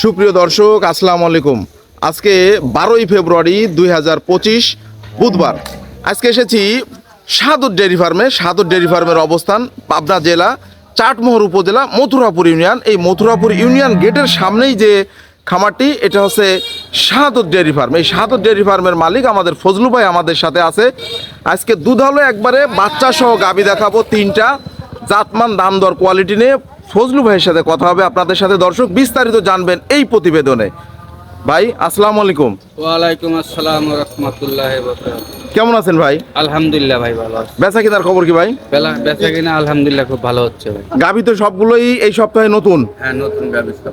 সুপ্রিয় দর্শক, আসসালামু আলাইকুম। আজকে বারোই ফেব্রুয়ারি দুই হাজার পঁচিশ, বুধবার। আজকে এসেছি সাদর ডেয়ারি ফার্মে। সাদর ডেয়ারি ফার্মের অবস্থান পাবনা জেলা, চাটমোহর উপজেলা, মথুরাপুর ইউনিয়ন। এই মথুরাপুর ইউনিয়ন গেটের সামনেই যে খামারটি, এটা হচ্ছে শাহাদত ডেয়ারি ফার্ম। এই শাহাদত ডেয়ারি ফার্মের মালিক আমাদের ফজলু ভাই আমাদের সাথে আছে। আজকে দুধ হলো একবারে বাচ্চা সহ গাবি দেখাবো তিনটা। জাতমান, দাম দর কোয়ালিটি নিয়ে ফজলু ভাইয়ের সাথে কথা হবে আপনাদের সাথে দর্শক বিস্তারিত জানবেন এই প্রতিবেদনে। ভাই আসসালামু আলাইকুম। ওয়ালাইকুম আসসালাম রহমতুল্লাহ কেমন আছেন ভাই? আলহামদুলিল্লাহ ভাই ভালো আছে। বেচা কিনার খবর কি ভাই? বেচা কিনা আলহামদুলিল্লাহ খুব ভালো হচ্ছে ভাই। গাবি তো সবগুলোই এই সপ্তাহে নতুন? হ্যাঁ নতুন ব্যবস্থা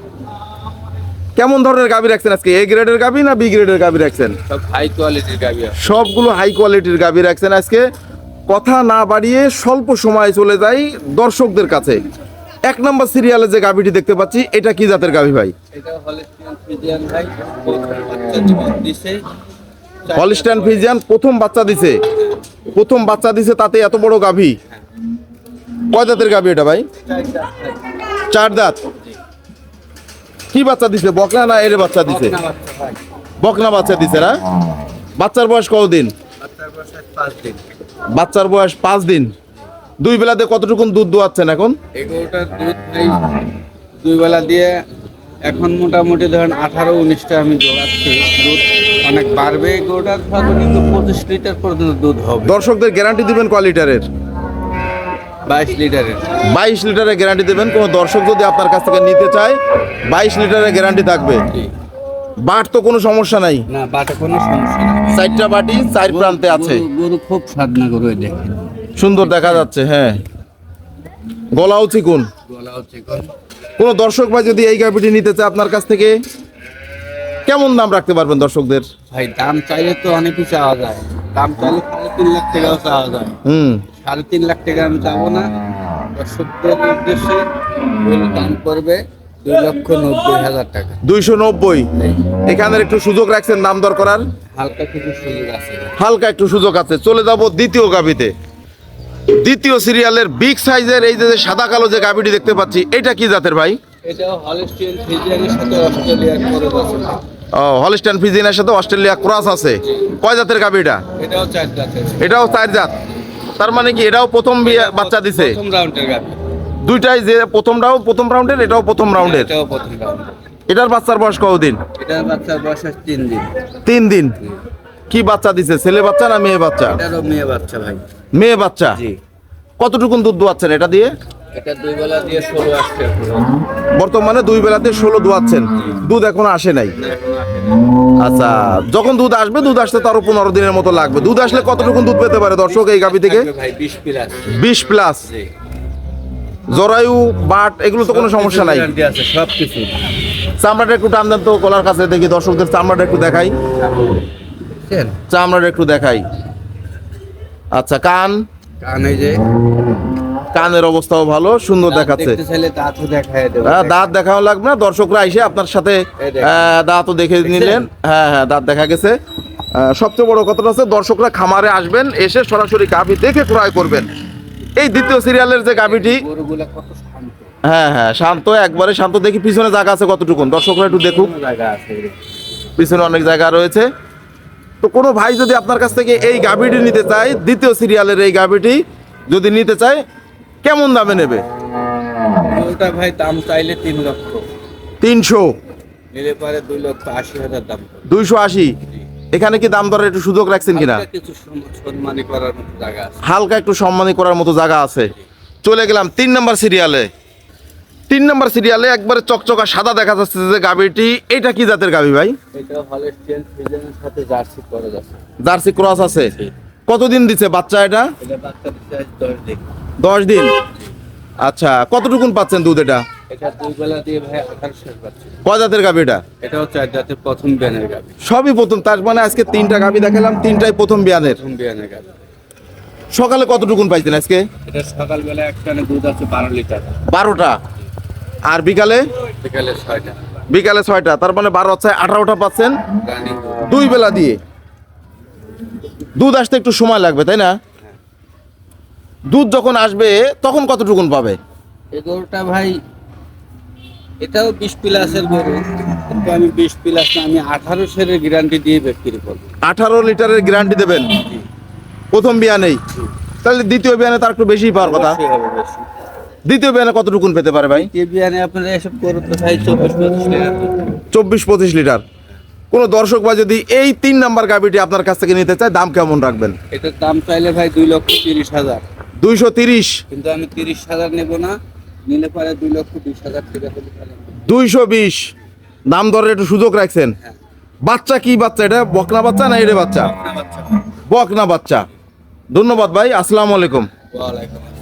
কেমন ধরনের গাবি রাখছেন আজকে? এ গ্রেডের গাবি না বি গ্রেডের গাবি রাখছেন? সব হাই কোয়ালিটির গাবি আছে। সবগুলো হাই কোয়ালিটির গাবি রাখছেন আজকে। কথা না বাড়িয়ে স্বল্প সময় চলে যাই দর্শকদের কাছে। এক নম্বর সিরিয়ালে যে গাভীটি দেখতে পাচ্ছি এটা কি জাতের গাভী ভাই? হলিস্টান ফিজিয়ান প্রথম বাচ্চা দিছে। প্রথম বাচ্চা দিছে তাতে এত বড় গাভী? কয় দাঁতের গাভী এটা ভাই? চার দাঁত কি বাচ্চা দিছে বকনা না এর বাচ্চা দিছে? বকনা বাচ্চা দিছে না? বাচ্চার বয়স কতদিন বাচ্চার বয়স পাঁচ দিন দুই বেলাতে কতটুকুন দুধ দোয়াচ্ছেন এখন? এগুলোটার দুধ ভাই দুই বেলা দিয়ে এখন মোটামুটি ধরেন আঠারো উনিশটা আমি দৌড়াচ্ছি দুধ অনেক বাড়বে সাথে কিন্তু পঁচিশ লিটার পর্যন্ত দুধ হবে। দর্শকদের গ্যারান্টি দিবেন ক লিটারের? বাইশ লিটারের। বাইশ লিটারের গ্যারান্টি দেবেন। কোনো দর্শক যদি আপনার কাছ থেকে নিতে চায় বাইশ লিটারের গ্যারান্টি থাকবে। বাট তো কোনো সমস্যা নাই। না বাটে কোনো সমস্যা নেই। চারটা বাটি চার প্রান্তে আছে। গরু- খুব সাধনা গরু এই দেখে সুন্দর দেখা যাচ্ছে হ্যাঁ। গলাও চিকুন। কোন কোনো দর্শক ভাই যদি এই গাভিটি নিতে চায় আপনার কাছ থেকে কেমন দাম রাখতে পারবেন দর্শকদের? ভাই দাম চাইলে তো অনেক কিছু চাওয়া যায়। দাম চাইলে সাড়ে তিন লাখ টাকাও চাওয়া যায়। হুম। সাড়ে তিন লাখ টাকা আমি চাবো না। দর্শকদের উদ্দেশ্যে দাম করবে দুই লক্ষ নব্বই হাজার টাকা। দুইশো নব্বই। এখানের একটু সুযোগ রাখছেন দাম দর করার? হালকা কিছু সুযোগ আছে। হালকা একটু সুযোগ আছে। চলে যাব দ্বিতীয় গাভিতে। দ্বিতীয় সিরিয়ালের বিগ সাইজের এই যে সাদা কালো যে গাভিটি দেখতে পাচ্ছি এটা কি জাতের ভাই? ও হলিস্টান ফিজিনের সাথে অস্ট্রেলিয়া ক্রস আছে। কয় জাতের গাভি এটা এটাও চার জাত। তার মানে কি এটাও প্রথম বাচ্চা দিছে? দুইটাই যে প্রথমটাও প্রথম রাউন্ডের এটাও প্রথম রাউন্ডের? এটাও প্রথম রাউন্ড এটার বাচ্চার বয়স কতদিন? এটার বাচ্চার বয়স তিন দিন। তিন দিন। কি বাচ্চা দিছে? ছেলে বাচ্চা না মেয়ে বাচ্চা? এটারও মেয়ে বাচ্চা ভাই। মেয়ে বাচ্চা? জি। কতটুকুন দুধ দোয়াচ্ছেন এটা দিয়ে? এটা দুই বেলা দিয়ে ষোলো আসছে বর্তমানে দুই বেলাতে ষোলো দোয়াচ্ছেন। দুধ এখন আসে নাই। আচ্ছা যখন দুধ আসবে দুধ আসতে তারও পনেরো দিনের মতো লাগবে। দুধ আসলে কতটুকুন দুধ পেতে পারে দর্শক এই গাভি থেকে? ভাই বিশ প্লাস। বিশ প্লাস। জি। জরায়ু বাট এগুলো তো কোনো সমস্যা নাই। সব কিছু চামড়াটা একটু টান দেন তো গলার কাছে দেখি দর্শকদের চামড়াটা একটু দেখাই। চামড়াটা একটু দেখাই। আচ্ছা কান? কান এই যে। কানের অবস্থাও ভালো সুন্দর দেখাচ্ছে। হ্যাঁ, দাঁত দেখাও লাগবে না দর্শকরা এসে আপনার সাথে দাঁতও দেখে নিলেন। হ্যাঁ হ্যাঁ দাঁত দেখা গেছে। সবচেয়ে বড় কথাটা হচ্ছে দর্শকরা খামারে আসবেন এসে সরাসরি গাভি দেখে ক্রয় করবেন। এই দ্বিতীয় সিরিয়ালের যে গাভিটি হ্যাঁ হ্যাঁ শান্ত একবারে শান্ত দেখি পিছনে জায়গা আছে কতটুকুন? দর্শকরা একটু দেখুক। জায়গা আছে। পিছনে অনেক জায়গা রয়েছে। তো কোনো ভাই যদি আপনার কাছ থেকে এই গাভিটি নিতে চায় দ্বিতীয় সিরিয়ালের এই গাভিটি যদি নিতে চায় কেমন দামে নেবে? ভাই দাম চাইলে তিন লক্ষ। তিনশো। নিলে পারে দুই লক্ষ আশি হাজার দাম। দুইশো আশি? এখানে কি দাম দরের একটু সুযোগ রাখছেন কিনা? হালকা একটু সম্মানী করার মতো জায়গা আছে। চলে গেলাম তিন নম্বর সিরিয়ালে তিন নম্বর সিরিয়ালে একবারে চকচকা সাদা দেখা যাচ্ছে যে গাভিটি। এটা কি জাতের গাভি ভাই? জার্সি করে আছে জার্সি ক্রস আছে। কতদিন দিচ্ছে বাচ্চা এটা? দশ দিন। আচ্ছা কতটুকুন পাচ্ছেন দুধ এটা? এটা দুই বেলা দিয়ে ভাই আঠারোশো পাচ্ছে। কয় জাতের গাভি এটা? এটাও চার জাতের প্রথম বিয়ানের গাবি সবই প্রথম তার মানে আজকে তিনটা গাভি দেখালাম তিনটাই প্রথম বিয়ানের। প্রথম বিয়ানের গাবি সকালে কতটুকুন পাইছেন আজকে? এটা সকালবেলা দুধ আছে বারো লিটার। বারোটা? আর বিকালে? বিকালে ছয়টা। বিকালে ছয়টা তার মানে বারো হচ্ছে আঠারোটা পাচ্ছেন। দুই বেলা দিয়ে। দুধ আসতে একটু সময় লাগবে তাই না? দুধ যখন আসবে তখন কতটুকুন পাবে? এই গরুটা ভাই এটাও বিশ প্লাসের গরু। কিন্তু আমি বিশ প্লাস না আমি আঠারো সেরের গ্যারান্টি দিয়ে বিক্রি করব। আঠারো লিটারের গ্যারান্টি দেবেন? প্রথম বিয়ানেই? তাহলে দ্বিতীয় বিয়ানে তার একটু বেশি পাওয়ার কথা। দ্বিতীয় বিয়ানে কতটুকুন পেতে পারে ভাই? বিয়ানে আপনারা এসব তো চাই চব্বিশ পঁচিশ লিটার। দুধ। চব্বিশ পঁচিশ লিটার। কোনো দর্শক বা যদি এই তিন নাম্বার গাবিটি আপনার কাছ থেকে নিতে চায় দাম কেমন রাখবেন? এটার দাম চাইলে ভাই দুই লক্ষ তিরিশ হাজার। দুইশো তিরিশ। কিন্তু আমি তিরিশ হাজার নেব না নিলে পরে দুই লক্ষ বিশ হাজার টাকা দুইশো বিশ। দাম দরের একটু সুযোগ রাখছেন? হ্যাঁ। বাচ্চা কি বাচ্চা এটা? বকনা বাচ্চা না এটা বাচ্চা? বকনা বাচ্চা। ধন্যবাদ ভাই আসসালামু আলাইকুম। ওয়ালাইকুম আসসালাম।